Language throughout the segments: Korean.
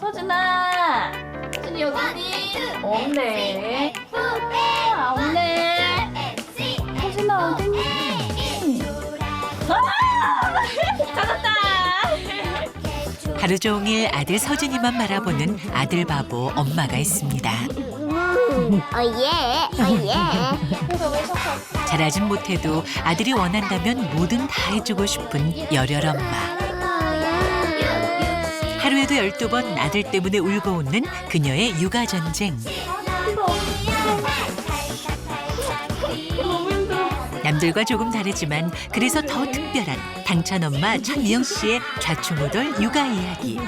서진아. 서진이 여기 있니? 없네. 아, 없네. 서진아 어딨니? 아! 찾았다. 하루 종일 아들 서준이만 바라보는 아들 바보 엄마가 있습니다. 어예, 어예. 잘하진 못해도 아들이 원한다면 뭐든 다 해주고 싶은 열혈 엄마. 하루에도 열두 번 아들 때문에 울고 웃는 그녀의 육아 전쟁. 남들과 조금 다르지만 그래서 더 특별한 당찬 엄마 천미영 씨의 좌충우돌 육아 이야기.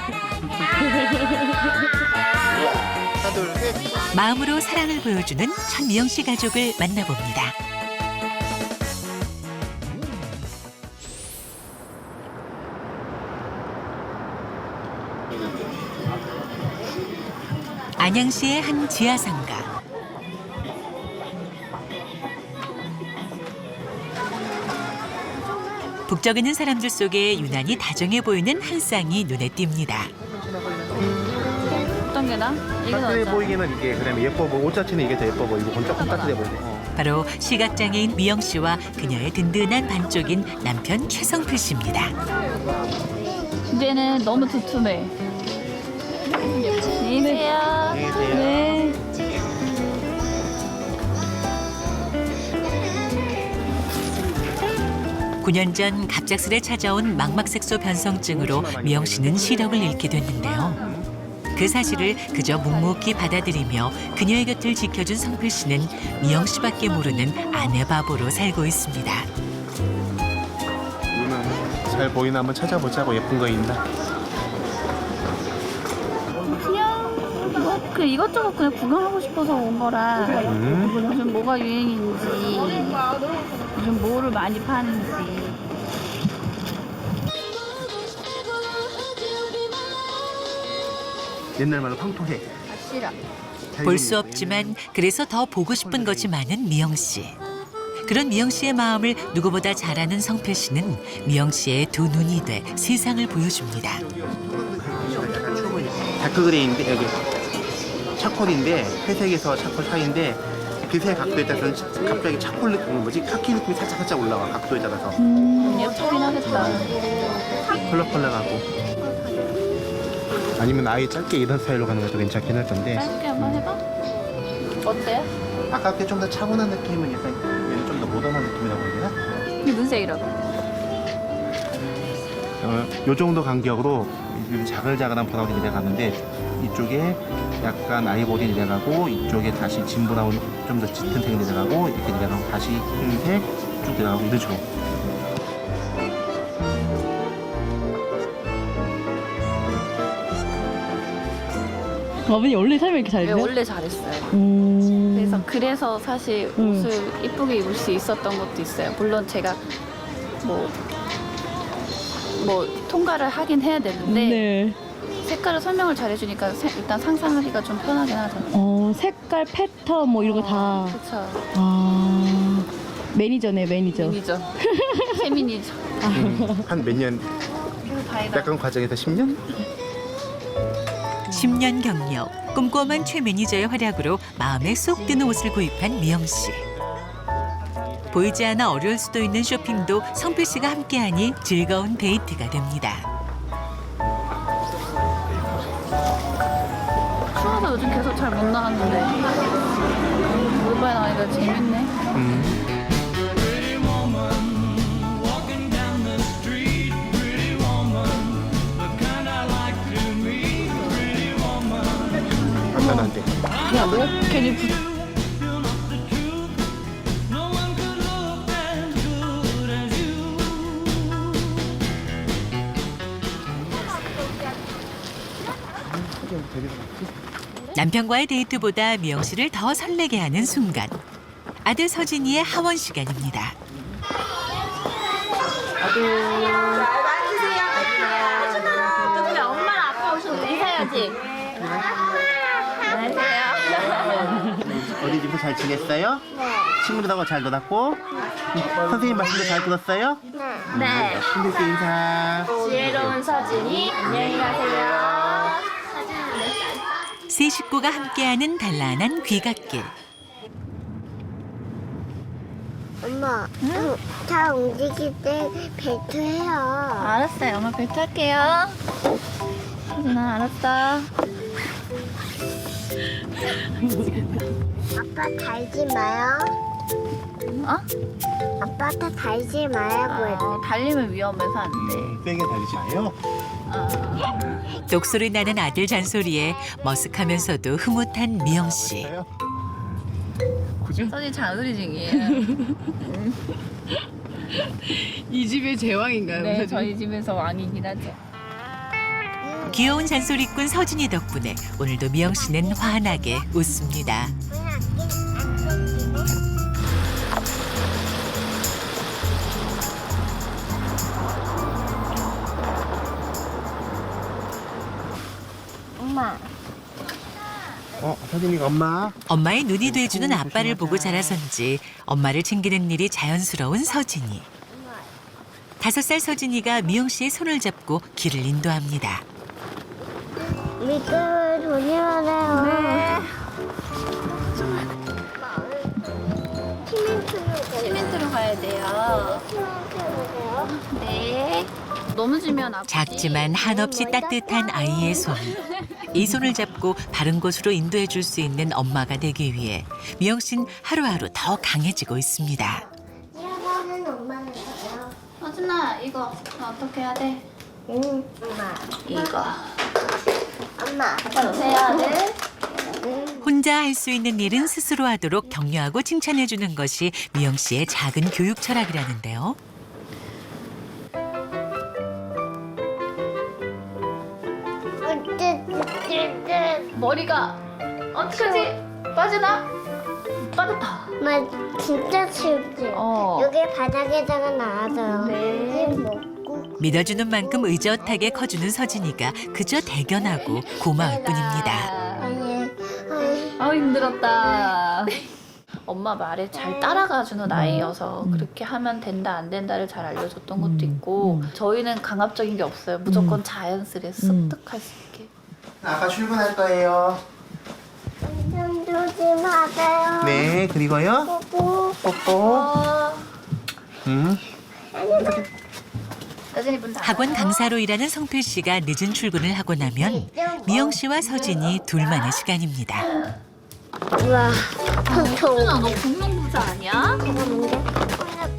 마음으로 사랑을 보여주는 천미영 씨 가족을 만나봅니다. 안양시의 한 지하상가. 북적이는 사람들 속에 유난히 다정해 보이는 한 쌍이 눈에 띕니다. 어떤 게 나? 이게 따뜻해 낫잖아. 보이기는 이게 그다음에 예뻐 보이 옷 자체는 이게 더 예뻐 보이고 건 조금 따뜻해 보이네. 어. 바로 시각장애인 미영 씨와 그녀의 든든한 반쪽인 남편 최성필 씨입니다. 이제는 너무 두툼해. 안녕히 계세요. 계세요. 네. 구 년 전 갑작스레 찾아온 망막색소 변성증으로 미영 씨는 시력을 잃게 됐는데요. 그 사실을 그저 묵묵히 받아들이며 그녀의 곁을 지켜준 성필 씨는 미영 씨밖에 모르는 아내 바보로 살고 있습니다. 누나 잘 보이나 한번 찾아보자고 예쁜 거 있나? 뭐그 이것저것 그냥 구경하고 싶어서 온 거라 음. 요즘 뭐가 유행인지 요즘 뭐를 많이 파는지 옛날 말로 황토해. 싫어 볼 수 없지만 그래서 더 보고 싶은 것이 많은 미영 씨. 그런 미영 씨의 마음을 누구보다 잘 아는 성필 씨는 미영 씨의 두 눈이 돼 세상을 보여줍니다. 약간 추분이. 다크 그레이인데 여기 차콜인데 회색에서 차콜 사이인데 그새 각도에 따라서 갑자기 차콜 느낌 뭐지 카키 느낌이 살짝 살짝 올라와 각도에 따라서 음 예쁘긴 하겠다 펄럭펄럭하고. 아니면 아예 짧게 이런 스타일로 가는 것도 괜찮긴 할 건데 짧게 한번 해봐 어때? 아까 게좀 더 차분한 느낌은 약간 얘는 좀 더 모던한 느낌이라고 해야 되나? 이게 무슨 색이라고? 어, 요 정도 간격으로 이 자글자글한 브라운이 내려가는데 이쪽에 약간 아이보리 내려가고 이쪽에 다시 진 브라운 좀 더 짙은 색이 내려가고 이렇게 내려가고 다시 흰색 쭉 내려가고 이런 식으로 어머니 원래 삶을 이렇게 잘 네, 돼요? 원래 잘했어요 음. 그래서 그래서 사실 음. 옷을 이쁘게 입을 수 있었던 것도 있어요. 물론 제가 뭐, 뭐 통과를 하긴 해야 되는데 네. 색깔을 설명을 잘 해주니까 세- 일단 상상하기가 좀 편하긴 하죠. 어 색깔 패턴 뭐 이런 거 다. 그렇죠. 아 매니저네 매니저. 미니죠. 페미니죠. 한 몇년 약간 과정에서 10년? 10년 경력, 꼼꼼한 최 매니저의 활약으로 마음에 쏙 드는 옷을 구입한 미영 씨. 보이지 않아 어려울 수도 있는 쇼핑도 성필 씨가 함께하니 즐거운 데이트가 됩니다. 추워서 요즘 계속 잘 못 나왔는데 오랜만에 나니까 재밌네. 음. 간단한데 야, 너 괜히 부... 남편과의 데이트보다 미영 씨를 더 설레게 하는 순간. 아들 서진이의 하원 시간입니다. 엄마랑 아빠 오셨는데 인사해야지. 안녕하세요. 어디 집에서 잘 지냈어요? 친구들하고 잘 놀았고 선생님 말씀도 잘 들었어요? 네. 친구들 인사 지혜로운 서진이 안녕히 가세요. 세 식구가 함께하는 단란한 귀갓길. 엄마, 응. 잘 움직일 때 벨트해요. 알았어요. 엄마 벨트 할게요. 서진아, 알았어. 아빠 달지 마요. 어? 아빠한테 달지 말라고 해. 아, 달리면 위험해서 안 돼. 세게 달리지 마요. 독소리 나는 아들 잔소리에 머쓱하면서도 흐뭇한 미영 씨. 서진 잔소리 중이에요. 이 집의 제왕인가요? 네, 저희 집에서 왕이긴 하죠. 귀여운 잔소리꾼 서진이 덕분에 오늘도 미영 씨는 환하게 웃습니다. 엄마, 어, 서진이가 엄마. 엄마의 눈이 돼주는 아빠를 보고 자라선지 엄마를 챙기는 일이 자연스러운 서진이. 다섯 살 서진이가 미영 씨의 손을 잡고 길을 인도합니다. 미끄러 조심하세요. 네. 시멘트로 가야 돼요. 네. 넘어지면 아프지. 작지만 한없이 따뜻한 아이의 손. 이 손을 잡고 바른 곳으로 인도해 줄 수 있는 엄마가 되기 위해 미영 씨는 하루하루 더 강해지고 있습니다. 일어나는 엄마는 가요. 서진아, 이거 어떻게 해야 돼? 응, 엄마. 이거. 엄마. 어떻게 해야 돼? 혼자 할 수 있는 일은 스스로 하도록 격려하고 칭찬해 주는 것이 미영 씨의 작은 교육 철학이라는데요. 어쨌든 머리가 어떡하지? 빠지나? 빠졌다. 엄마 진짜 치우지. 어. 여기 바닥에다가 놔둬요. 네. 먹고. 믿어주는 만큼 의젓하게 커주는 서진이가 그저 대견하고 고마울 뿐입니다. 아니, 아니. 아 힘들었다. 엄마 말에 잘 따라가 주는 아이여서 그렇게 하면 된다 안 된다를 잘 알려줬던 것도 있고 저희는 강압적인 게 없어요. 무조건 자연스레 습득할 수 있게. 아빠 출근할 거예요. 좀 조심하세요. 네, 그리고요. 뽀뽀. 뽀뽀. 어, 응. 여전히 문 닫아. 학원 강사로 일하는 성필 씨가 늦은 출근을 하고 나면 미영 씨와 서진이 둘만의 시간입니다. 우와, 통너 공룡부자 아니야?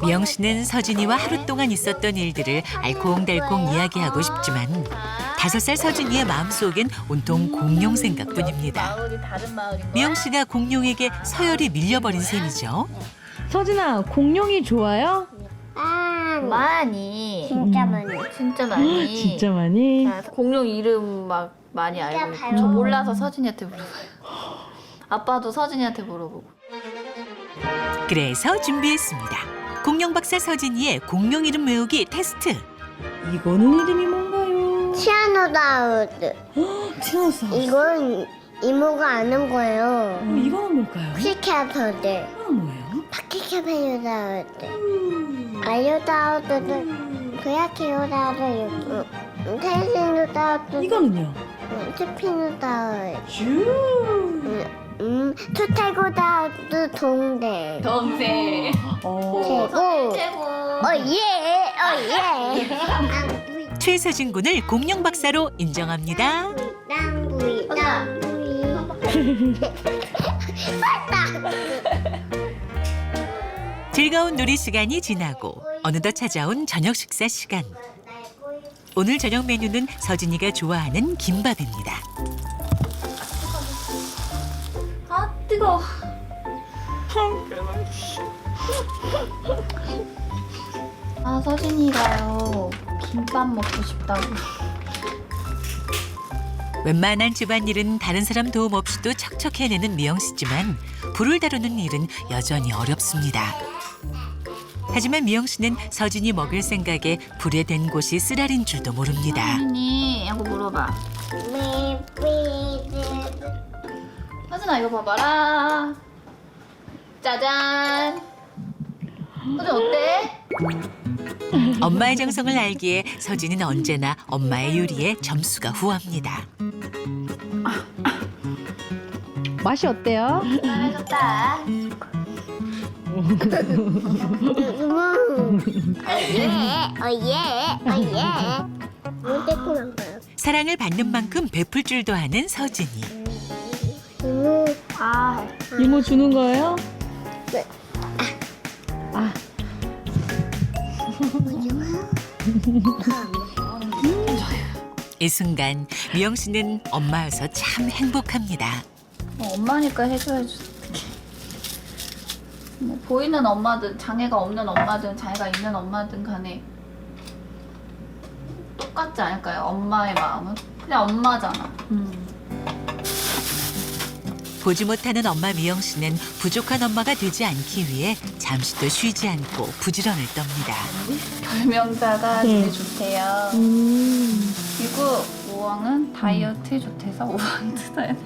미영 씨는 서진이와 하루 동안 있었던 일들을 알콩달콩 이야기하고 싶지만 다섯 살 서진이의 마음속엔 온통 공룡 생각뿐입니다. 마을이 다른 마을인 거야? 미영 씨가 공룡에게 서열이 밀려버린 셈이죠. 서진아, 공룡이 좋아요? 아, 많이. 진짜 많이. 진짜 많이. 진짜 많이. 아, 공룡 이름 막 많이 알고 있고 저 몰라서 서진이한테 물어봐요. 아빠도 서진이한테 물어보고. 그래서 준비했습니다. 공룡 박사 서진이의 공룡 이름 외우기 테스트. 이거는 이름이 뭔가요? 티아노다우드. 티라노사우루스. 이건 이모가 아는 거예요. 어, 이거는 뭘까요? 피케아터드. 이거는 뭐예요? 파키케페요다우드. 아요다우드는 그야키요다우드. 테이신노다우드. 이거는요? 스피노다우드. 슈. 음, 투테고다우드 동대. 동생. 어. 최고. 최고. 어, 예, 어, 예. 최서진 군을 공룡 박사로 인정합니다. 땅부이, 땅부이. 즐거운 놀이 시간이 지나고 어느덧 찾아온 저녁 식사 시간. 오늘 저녁 메뉴는 서진이가 좋아하는 김밥입니다. 아 뜨거. 아 서진이가요 김밥 먹고 싶다고. 웬만한 집안일은 다른 사람 도움 없이도 척척 해내는 미영 씨지만 불을 다루는 일은 여전히 어렵습니다. 하지만 미영 씨는 서진이 먹을 생각에 불에 댄 곳이 쓰라린 줄도 모릅니다. 서진이 하고 물어봐. 서진아 이거 봐봐라. 짜잔. 서진 어때? 엄마의 정성을 알기에 서진이는 언제나 엄마의 요리에 점수가 후합니다. 맛이 어때요? 음. 어예 어예 어예 사랑을 받는 만큼 베풀 줄도 아는 서진이. 이모 아, 이모 주는 거예요? 네. 아, 이 순간 미영 씨는 엄마여서 참 행복합니다. 뭐 엄마니까 해줘야지. 뭐 보이는 엄마든 장애가 없는 엄마든 장애가 있는 엄마든 간에 똑같지 않을까요? 엄마의 마음은 그냥 엄마잖아. 보지 못하는 엄마 미영 씨는 부족한 엄마가 되지 않기 위해 잠시도 쉬지 않고 부지런을 떱니다. 별명자가 음. 제일 좋대요. 음. 그리고 우왕은 다이어트에 좋대서 우왕 드어야 돼.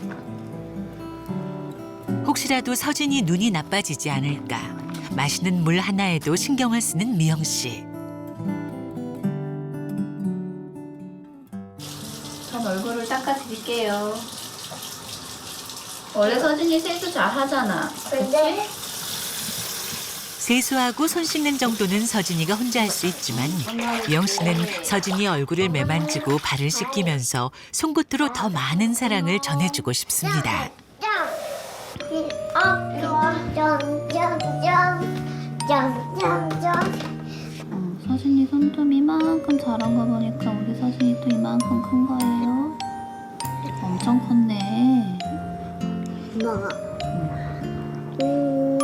혹시라도 서진이 눈이 나빠지지 않을까. 마시는 물 하나에도 신경을 쓰는 미영 씨. 전 얼굴을 닦아드릴게요. 원래 서진이 세수 잘 하잖아. 근데 세수하고 손 씻는 정도는 서진이가 혼자 할 수 있지만 미영 씨는 서진이 얼굴을 매만지고 발을 씻기면서 손끝으로 더 많은 사랑을 전해주고 싶습니다. 좋아 어, 서진이 손톱 이만큼 자란 거 보니까 우리 서진이 또 이만큼 큰 거예요. 엄청 컸네. 먹어 음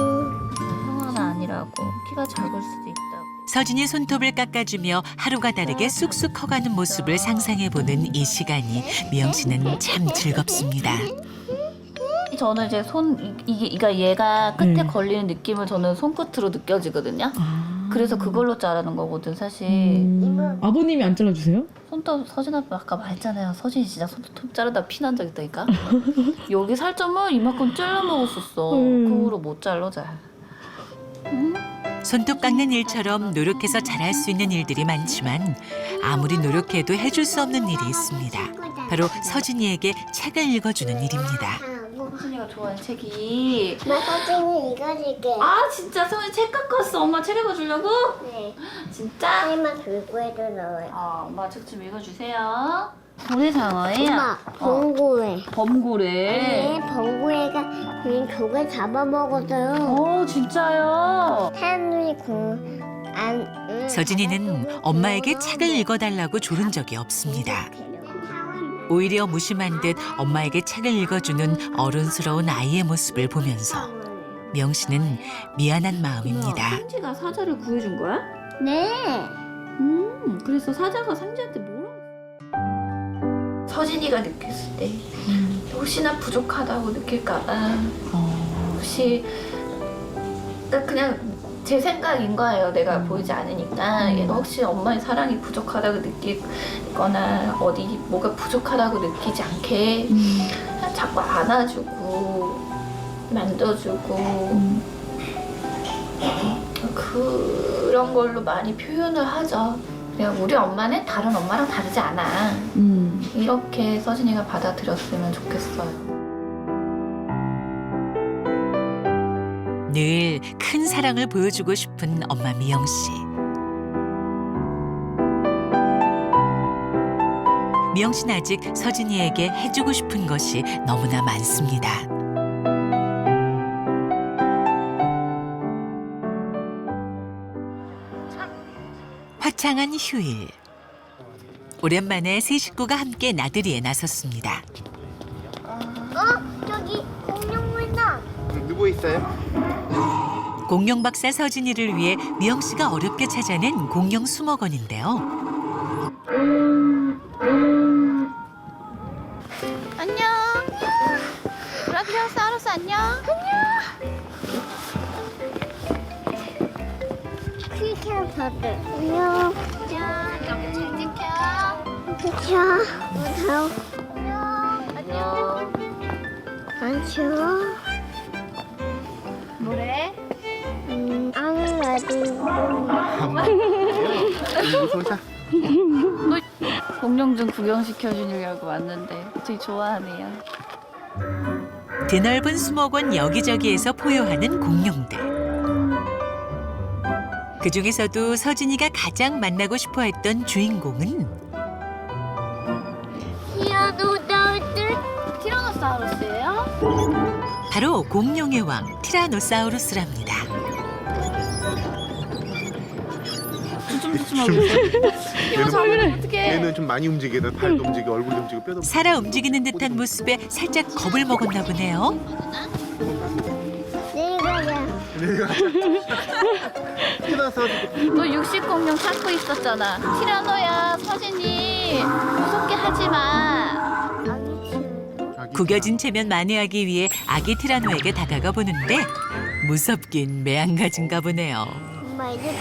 형아는 아니라고 키가 작을 수도 있다고. 서진이 손톱을 깎아주며 하루가 다르게 쑥쑥 커가는 모습을 상상해보는 이 시간이 미영 씨는 참 즐겁습니다. 저는 이제 손 이- 이게 이가 얘가 끝에 음. 걸리는 느낌을 저는 손끝으로 느껴지거든요. 아. 그래서 그걸로 자르는 거거든 사실. 음. 아버님이 안 잘라주세요? 손톱 서진 아빠 아까 말했잖아요. 서진이 진짜 손톱 자르다 피난 적 있다니까. 여기 살점을 이만큼 잘라 먹었었어. 음. 그 후로 못 잘라 잘. 손톱 깎는 일처럼 노력해서 잘할 수 있는 일들이 많지만 아무리 노력해도 해줄 수 없는 일이 있습니다. 바로 서진이에게 책을 읽어주는 일입니다. 좋아하는 책이 나 사진을 읽어줄게 아 진짜 서진이 책 갖고 왔어. 엄마 책 읽어주려고? 네 진짜? 설마 불구에도 넣어요 아 엄마 책 좀 읽어주세요. 고래상어예요. 엄마 어. 봉고에 범고래. 네 봉고에가 그냥 조개 잡아먹었어요 어 진짜요? 사람들이 공 안 음, 서진이는 엄마에게 책을 읽어달라고 조른 적이 없습니다. 오히려 무심한 듯 엄마에게 책을 읽어주는 어른스러운 아이의 모습을 보면서 미영 씨는 미안한 마음입니다. 상지가 사자를 구해준 거야? 네 음, 그래서 사자가 상지한테 뭐라고? 서진이가 느꼈을 때 혹시나 부족하다고 느낄까봐 어. 혹시 딱 그냥 제 생각인 거예요. 내가 보이지 않으니까 얘가 혹시 엄마의 사랑이 부족하다고 느끼거나 어디 뭐가 부족하다고 느끼지 않게 그냥 자꾸 안아주고 만져주고 그런 걸로 많이 표현을 하죠. 그냥 우리 엄마는 다른 엄마랑 다르지 않아. 음. 이렇게 서진이가 받아들였으면 좋겠어요. 늘 큰 사랑을 보여주고 싶은 엄마 미영 씨. 미영 씨는 아직 서진이에게 해주고 싶은 것이 너무나 많습니다. 화창한 휴일. 오랜만에 세 식구가 함께 나들이에 나섰습니다. 어? 저기 공룡물다 누구 있어요? 공룡 박사 서진이를 위해 미영 씨가 어렵게 찾아낸 공룡 수목원인데요. 안녕. 브라키오사우루스 안녕. 크리케버들 안녕 자, 이렇게 잘 지켜. 그쵸 무서워 안녕. 안녕 뭐래? 음 아무래도 이거 자 공룡 좀 구경시켜 주려고 왔는데 되게 좋아하네요. 드넓은 수목원 여기저기에서 포효하는 공룡들. 그 중에서도 서진이가 가장 만나고 싶어했던 주인공은 티라노사우루스 티라노사우루스예요? 바로 공룡의 왕 티라노사우루스랍니다. 이거 잡으면 어떡해. 얘는 좀 많이 움직여. 팔도 움직여, 얼굴도 움직여, 뼈도 살아 움직이는 듯한 모습에 살짝 겁을 먹었나 보네요. 너 육식 공룡 찾고 있었잖아. 티라노야, 서진이 무섭게 하지 마. 구겨진 체면 만회하기 위해 아기 티라노에게 다가가 보는데 무섭긴 매한가진가 보네요. 엄마 이제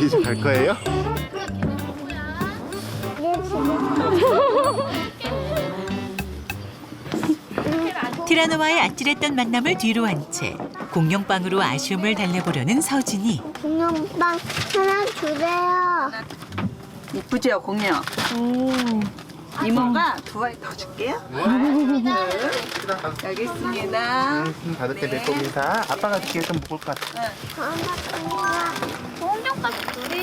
이제 갈 거예요? 티라노와의 아찔했던 만남을 뒤로 한 채 공룡빵으로 아쉬움을 달래보려는 서진이 공룡빵 하나 주세요 이쁘죠 공룡? 이모가 두 알 더 줄게요. 여기 있습니다. 음, 받을 때 뵙고 인사. 아빠가 뒤에 좀 먹을 것 같아. 엄마 공룡까지 둘이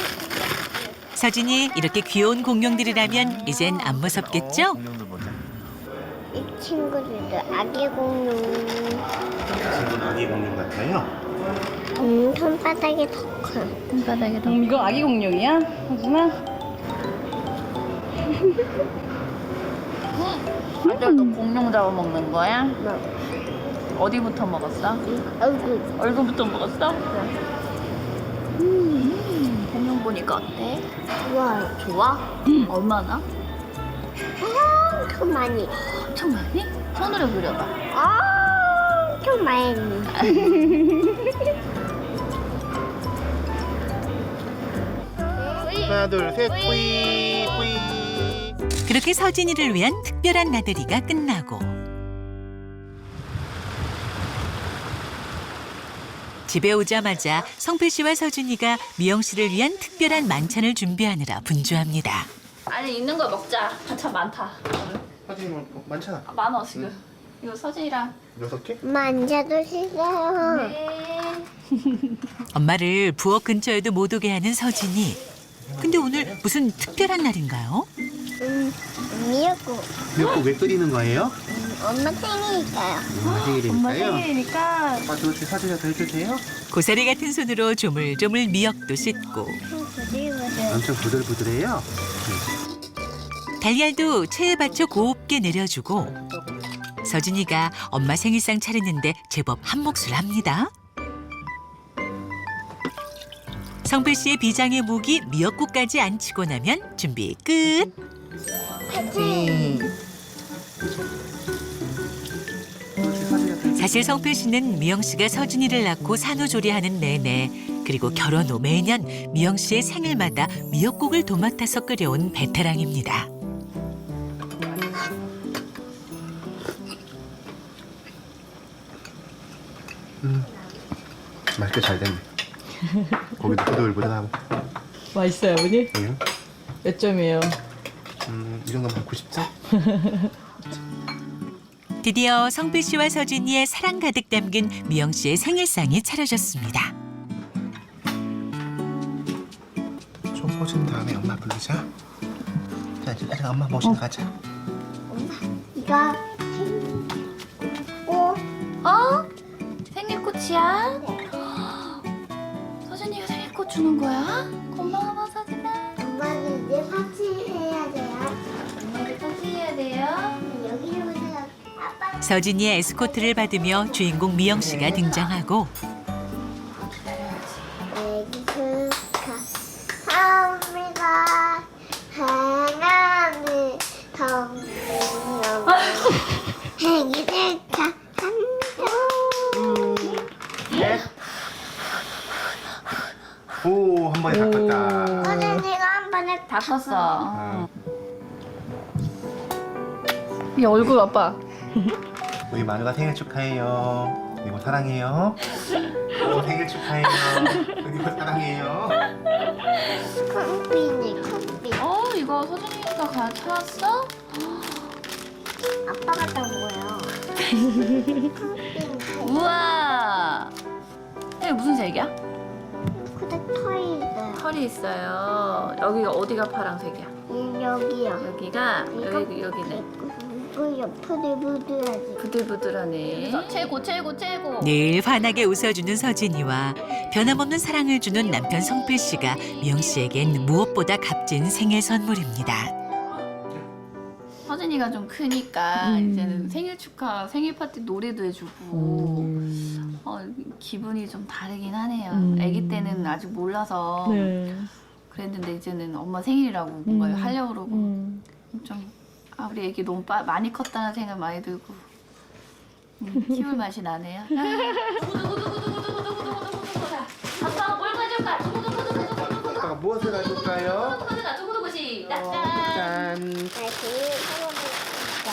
서진이 이렇게 귀여운 공룡들이라면 이젠 안 무섭겠죠? 공룡들 보자. 이 친구들도 아기 공룡 지금 아기 공룡 같아요. 음 손바닥이 더커 바닥에 음, 이거 아기 공룡이야? 서진아? 아들 너 공룡 잡아먹는 거야? 뭐 어디부터 먹었어? 얼굴 얼굴부터 먹었어? 음, 공룡 보니까 어때? 좋아요 좋아? 얼마나? 엄청 많이 엄청 많이? 손으로 그려봐. 엄청 많이 하나, 둘, 셋, 뿌이, 뿌이. 그렇게 서진이를 위한 특별한 나들이가 끝나고 집에 오자마자 성필 씨와 서준이가 미영 씨를 위한 특별한 만찬을 준비하느라 분주합니다. 아니 있는 거 먹자. 반찬 많다. 사진이 뭐 많잖아. 아, 많아 지금. 이거 서진이랑. 여섯 개? 만져도 싫어요 네. 엄마를 부엌 근처에도 못 오게 하는 서진이. 근데 오늘 무슨 특별한 날인가요? 음 미역국 미역국 왜 끓이는 거예요? 엄마 생일이니까요 엄마 생일이니까요. 생일이니까 아빠 저 사진이라도 해주세요. 고사리 같은 손으로 조물조물 미역도 씻고 부들부들 엄청 부들부들해요. 달걀도 체에 받쳐 곱게 내려주고 서진이가 엄마 생일상 차리는데 제법 한 몫을 합니다. 성필 씨의 비장의 무기 미역국까지 안치고 나면 준비 끝. 사실 성필 씨는 미영 씨가 서준이를 낳고 산후조리하는 내내 그리고 결혼 후 매년 미영 씨의 생일마다 미역국을 도맡아서 끓여온 베테랑입니다. 맛있게 잘 됐네. 고기도 부들부들하고. 맛있어요, 아버님? 응? 몇 점이에요? 음, 이 정도면 90점? 드디어 성필 씨와 서준이의 사랑 가득 담긴 미영 씨의 생일상이 차려졌습니다. 좀 꽂은 다음에 엄마 부르자. 자, 이제 빨리 엄마 모시러 가자. 이거 오 어? 생일꽃이야? 서진이가 생일꽃 주는 거야? 고마워 서준이의 에스코트를 받으며 주인공 미영 씨가 등장하고 축하합니다 축하합니다 오, 한 번에 다 컸다. 선생님가 한 번에 다 컸어. 아, 이 얼굴 아빠. 우리 마누가 생일 축하해요. 그리고 사랑해요. 오, 생일 축하해요. 그리고 사랑해요. 컴비니 컴비 어 이거 서진이가 가 찾았어? 아빠가 딴 거예요 우와. 이게 무슨 색이야? 근데 털이 있어요. 털이 있어요. 여기가 어디가 파란색이야? 이- 여기요. 여기가 여기 여기는 이거 옆으로 부드러지. 부들부들하네. 최고 최고 최고. 늘 환하게 웃어주는 서진이와 변함없는 사랑을 주는 남편 성필 씨가 미영 씨에겐 무엇보다 값진 생일 선물입니다. 서진이가 좀 크니까 음. 이제는 생일 축하, 생일 파티 노래도 해주고 음. 어, 기분이 좀 다르긴 하네요. 음. 아기 때는 아직 몰라서 네. 그랬는데 이제는 엄마 생일이라고 뭔가 음. 하려고 그러고 음. 좀 아, 우리 애기 너무 빠, 많이 컸다는 생각 많이 들고 음, 키울 맛이 나네요. 아빠 뭘 가져올까? 두구두구두구두구두구 아빠가 무엇을 가져올까요? 두구두구두구 두구 두구 시작. 짠. 짠. 다시 해봅니다.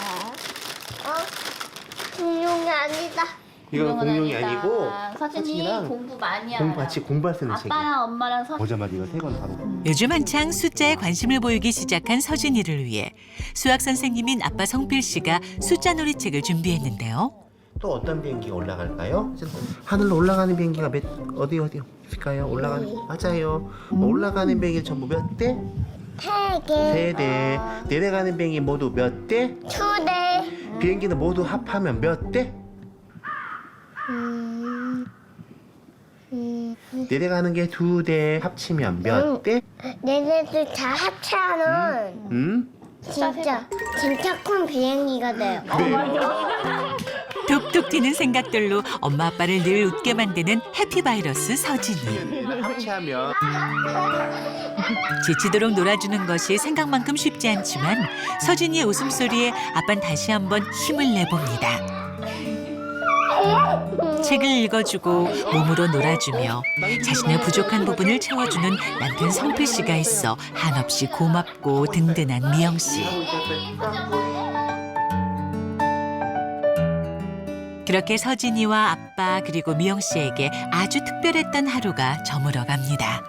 어? 공룡이 아니다. 이건 공룡이 아니다. 아니고 서진이 공부 많이 하라. 공부 같이 공부할 수 있는 책이야. 아빠랑 엄마랑 서 보자마자 이거 세권 바로. 요즘 한창 숫자에 관심을 보이기 시작한 서진이를 위해 수학 선생님인 아빠 성필 씨가 숫자 놀이책을 준비했는데요. 또 어떤 비행기가 올라갈까요? 하늘로 올라가는 비행기가 몇 어디 어디 있을까요? 올라가는 맞아요. 올라가는 비행기 전부 몇 대? 세 개. 세 대. 내려가는 비행기 모두 몇 대? 두 대. 비행기는 모두 합하면 몇 대? 음. 음. 내려가는 게 두 대 합치면 몇 대? 얘네들 다 합쳐는 음? 진짜 진짜 큰 비행기가 돼요. 툭툭 튀는 생각들로 엄마 아빠를 늘 웃게 만드는 해피바이러스 서진이. 합치하면 지치도록 놀아주는 것이 생각만큼 쉽지 않지만 서진이의 웃음소리에 아빤 다시 한번 힘을 내봅니다. 책을 읽어주고 몸으로 놀아주며 자신의 부족한 부분을 채워주는 남편 성필 씨가 있어 한없이 고맙고 든든한 미영 씨. 그렇게 서진이와 아빠 그리고 미영 씨에게 아주 특별했던 하루가 저물어 갑니다.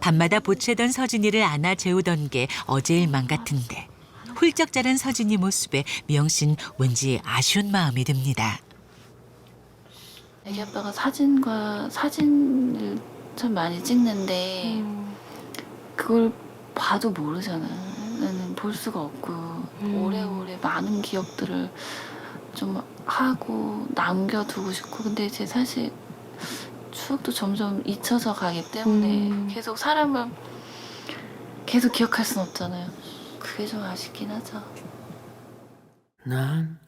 밤마다 보채던 서진이를 안아 재우던 게 어제 일만 같은데 훌쩍 자란 서진이 모습에 미영 씨는 왠지 아쉬운 마음이 듭니다. 애기 아빠가 사진과 사진을 참 많이 찍는데 그걸 봐도 모르잖아. 나는 볼 수가 없고 오래오래 많은 기억들을 좀 하고 남겨두고 싶고 근데 이제 사실 추억도 점점 잊혀져 가기 때문에 계속 사람을 계속 기억할 순 없잖아요. 그게 좀 아쉽긴 하죠. 난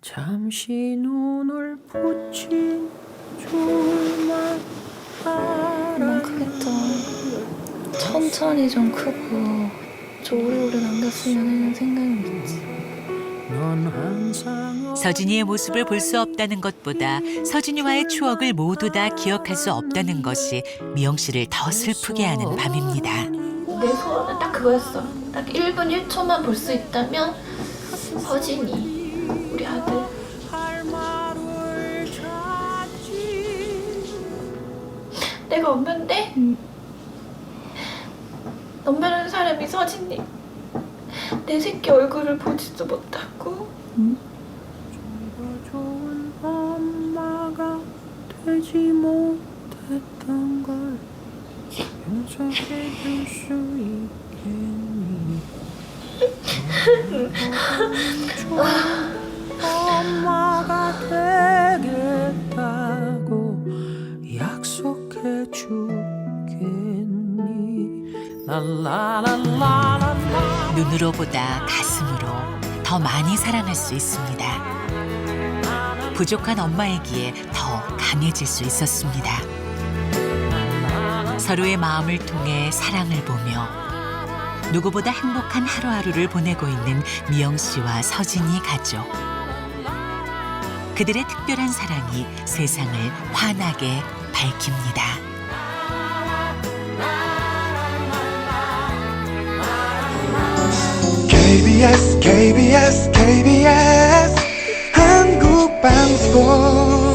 잠시 눈을 붙인 줄만 그만 크겠죠. 천천히 좀 크고 좀 오래오래 남겼으면 하는 생각은 있지. 서진이의 모습을 볼 수 없다는 것보다 서진이와의 추억을 모두 다 기억할 수 없다는 것이 미영 씨를 더 슬프게 하는 밤입니다. 내 소원은 딱 그거였어. 딱 1분 1초만 볼 수 있다면 서진이 우리 아들. 내가 엄마인데? 엄마라는 사람이 서진이. 내 새끼 얼굴을 보지도 못하고. 더 좋은 엄마가 되지 못했던 걸 엄마가 되겠다고 약속해 주겠니 랄라랄라랄라 눈으로보다 가슴으로 더 많이 사랑할 수 있습니다. 부족한 엄마이기에 더 강해질 수 있었습니다. 서로의 마음을 통해 사랑을 보며 누구보다 행복한 하루하루를 보내고 있는 미영 씨와 서진이 가족. 그들의 특별한 사랑이 세상을 환하게 밝힙니다. KBS KBS KBS 한국 방송